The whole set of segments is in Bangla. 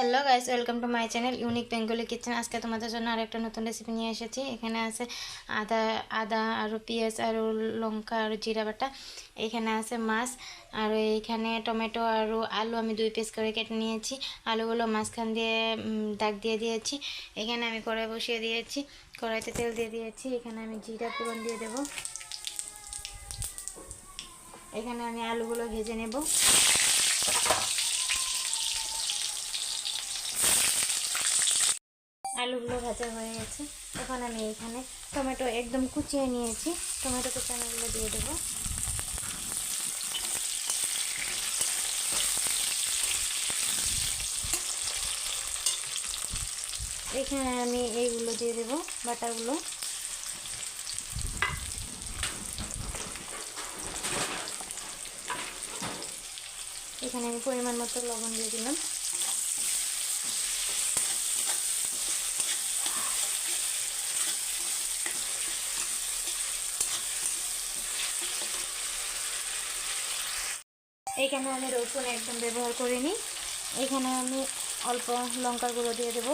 Hello guys welcome to my channel unique Bengali kitchen আজকে তোমাদের জন্য আরেকটা নতুন রেসিপি নিয়ে এসেছি। এখানে আছে আদা আদা আর পেঁয়াজ, আর লঙ্কা, আর জিরা বাটা। এখানে আছে মাছ। আর এইখানে টমেটো আর আলু আমি দুই পিস করে কেটে নিয়েছি। আলুগুলো মাঝখান দিয়ে দাগ দিয়ে দিয়েছি। এখানে আমি কড়াই বসিয়ে দিয়েছি। কড়াইতে তেল দিয়ে দিয়েছি। এখানে আমি জিরা পুরন দিয়ে দেব। এখানে আমি আলুগুলো ভেজে নেব। আলুগুলো ভাজা হয়ে গেছে। এখন আমি এখানে টমেটো একদম কুচিয়ে নিয়েছি। টমেটো কুচানোগুলো দিয়ে দেবো। এখানে আমি এইগুলো দিয়ে দেবো, বাটাগুলো। এখানে আমি পরিমাণ মতো লবণ দিয়ে দিলাম। এখানে আমি রসুন একদম ব্যবহার করিনি। এখানে আমি অল্প লঙ্কার গুঁড়ো দিয়ে দেব।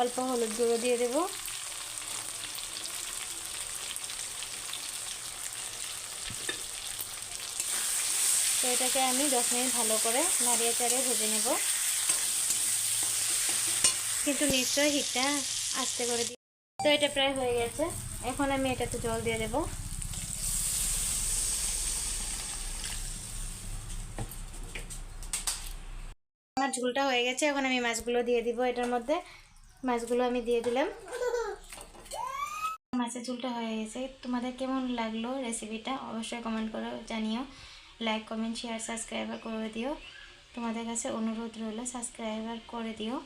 অল্প হলুদ গুঁড়ো দিয়ে দেব। তো এটাকে আমি দশ মিনিট ভালো করে নাড়িয়ে চাড়িয়ে ভেজে নেব। কিন্তু নিশ্চয়ই হিটটা আস্তে করে দিই তো এটা প্রায় হয়ে গেছে। এখন আমি এটাতে জল দিয়ে দেবো। আমার ঝুলটা হয়ে গেছে, এখন আমি মাছগুলো দিয়ে দিব এটার মধ্যে। মাছগুলো আমি দিয়ে দিলাম। মাছের ঝুলটা হয়ে গেছে। তোমাদের কেমন লাগল রেসিপিটা অবশ্যই কমেন্ট করে জানিও। লাইক কমেন্ট শেয়ার সাবস্ক্রাইবার করে দিও। তোমাদের কাছে অনুরোধ রইল সাবস্ক্রাইবার করে দিও।